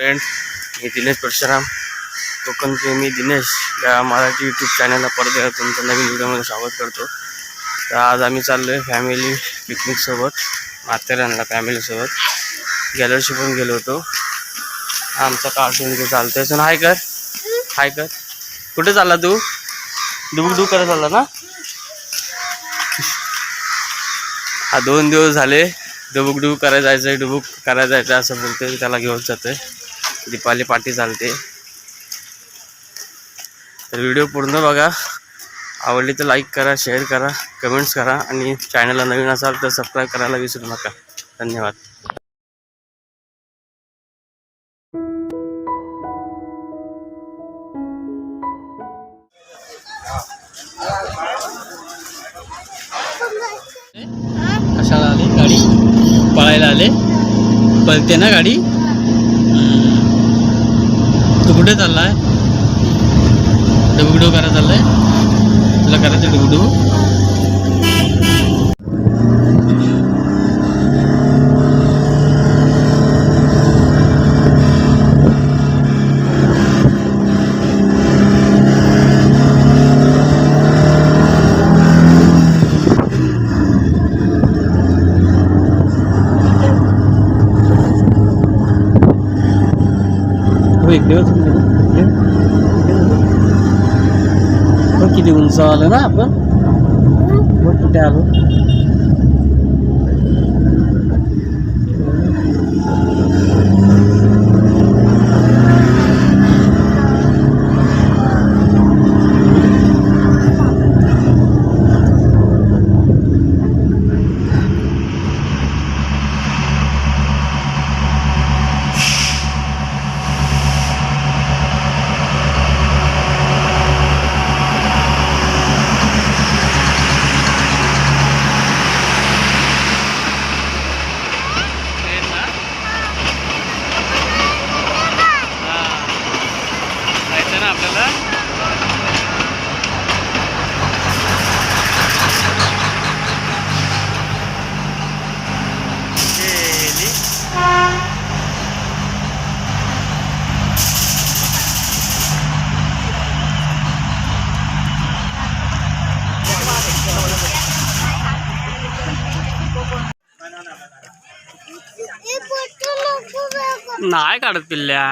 Friends मी दिनेश परशुराम. कोकण मी दिनेश या मराठी यूट्यूब चॅनलला परत एकदा तुमचं नवीन व्हिडिओमध्ये स्वागत करतो. तर आज आम्ही चाललो आहे फॅमिली पिकनिकसोबत माथेरानला फॅमिलीसोबत गॅलरीशी पण गेलो होतो. आमचा कार्टून इथे आहे सण हाय कर. हाय कर. कुठे चालला तू? डुबुक डुबुक करत चालला ना? हा दोन दिवस झाले. डुबुक डुबुक करायला जायचं आहे डुबुक करायला जायचं असं बोलतोय त्याला घेऊन जातोय. दीपाली पार्टी चालते तर व्हिडिओ पूर्ण बघा. आवडली तर लाईक करा शेअर करा कमेंट्स करा आणि चॅनलला नवीन असाल तर सबस्क्राईब करायला विसरू नका. धन्यवाद. कशाला आले? गाडी पळायला आले? पळते ना गाडी? कुठे चाललाय? डुबुकडू करायला चाललाय? तुला करायचं डुबुडू हो इकडे बस, इकडे किती उंच आलं ना आपण बघ कुठे आलो जायचं ना आपल्याला गेली. नाही काढत पिल्ल्या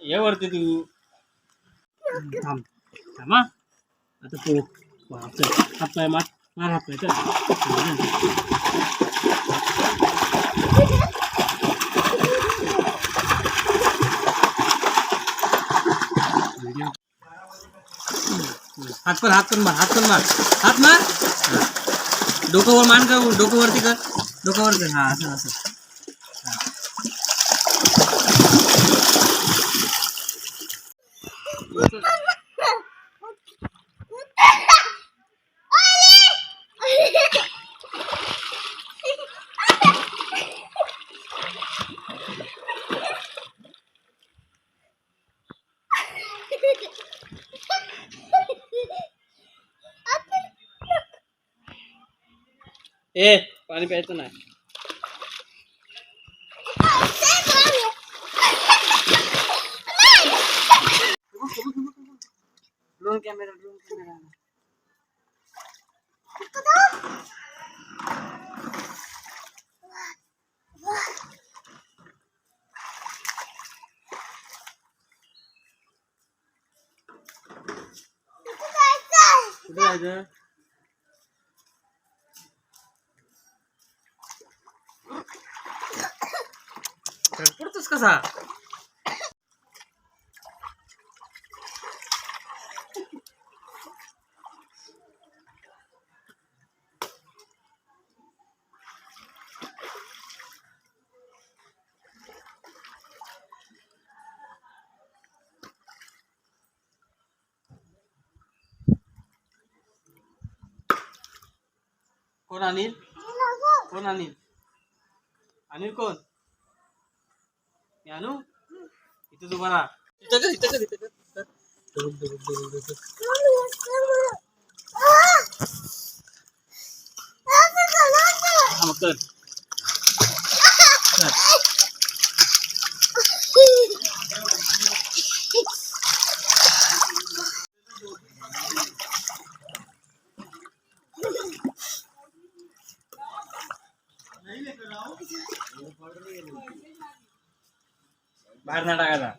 ये वरती तू थांब थांब हा. आता हात पण हात पण मार हात पण मार. हात मार. डोकंवर डोकं वर मान का डोकं वरती कर. डोकं वर कर. हा असं असं. ए पाणी प्यायचं नाही ड्रोन कॅमेरा ड्रोन कॅमेरा कुठे जायचं कसा? कोण अनिल? कोण अनिल? अनिल कोण? आणू इथेच उभा राहा इथं. हा, मग कर. बाहेर नाही टाकायचा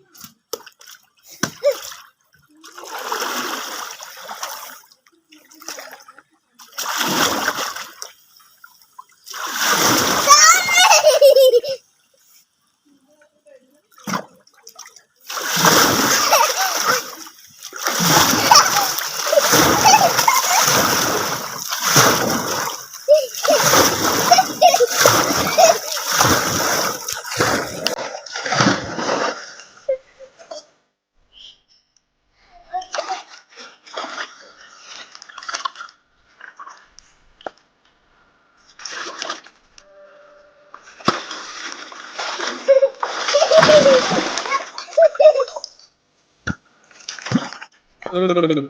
見る見る。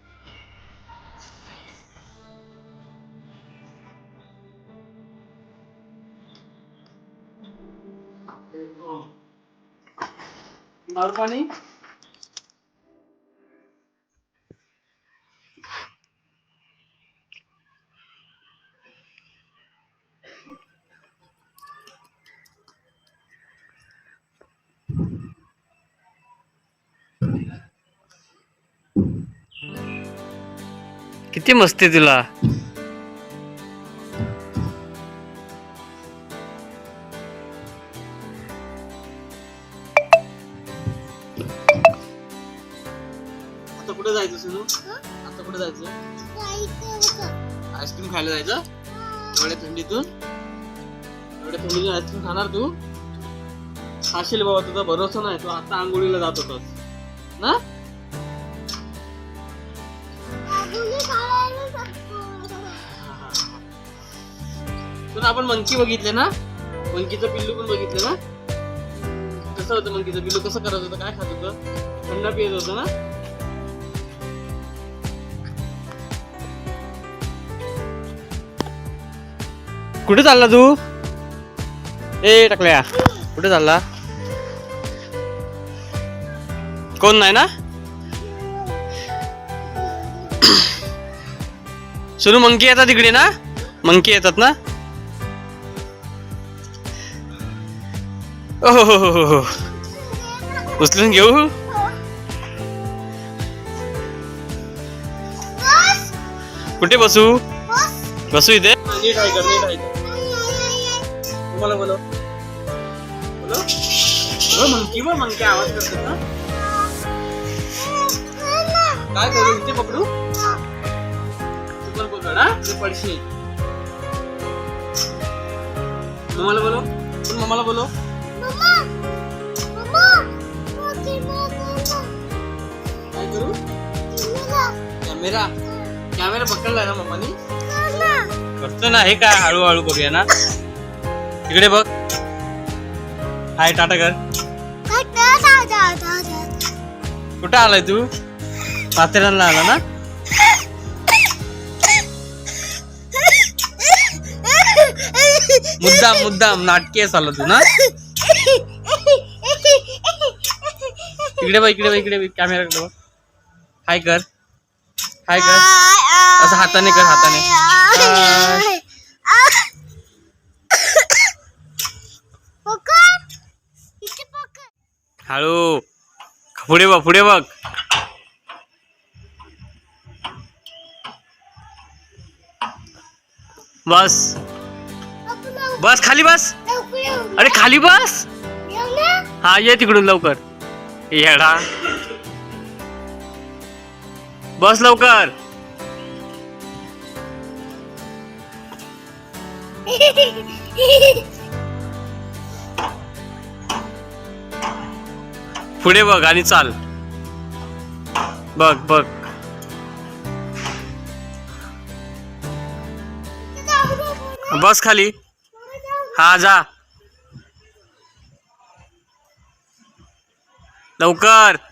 और पाणी किती मस्ती तुला खाशील बाबा तुझा भरोसा नाही तू आता आंघोळीला जात होतास ना? तुला आपण मंकी बघितले ना? मंकीचं पिल्लू पण बघितलं ना? कसं होतं मंकीचं पिल्लू? कसं करत होतं? काय खात होतं? थंड पियत होतं ना? कुठे चालला तू? ए टाकल्या. कुठे चालला? कोण नाही ना? सुरू मंकी येतात तिकडे ना? मंकी येतात ना? ओहो हो, हो हो हो उचलून घेऊ? कुठे बसू? बसू इथे? तुम्हाला बोलो मंकी मंकी आवाज करतात ना? काय करू इथे पकडू? तू पण तू पडशील. मम्माला बोलो पण मम्माला बोलो काय करू? कॅमेरा. कॅमेरा पकडलाय ना मम्मानी? करतो ना हे काय हळूहळू करूया ना? इकडे बघ. हाय टाटा कर. कुठं आलाय तू? माथेरानला आला ना? मुद्दाम मुद्दाम नाटकी आहे चालला तू ना? इकडे बघ इकडे बघ इकडे बघ कॅमेराकडे बघ. हाय कर हाय कर असं हाताने कर हाताने. हळू. पुढे बघ पुढे बघ. बस. बस खाली बस. अरे खाली बस? हा ये तिकडून लवकर. येडा. बस लवकर. पुढे बघ आणि चाल. बघ बघ. बस खाली. हा जा. लवकर.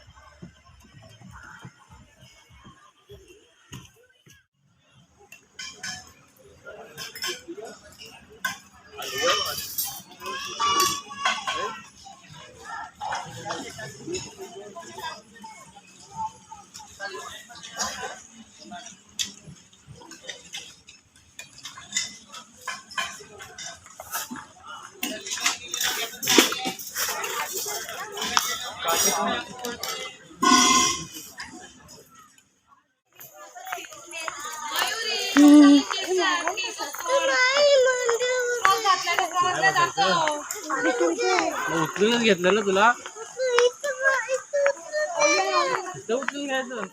उचलूनच घेतलं ना तुला उचलून घ्यायचं.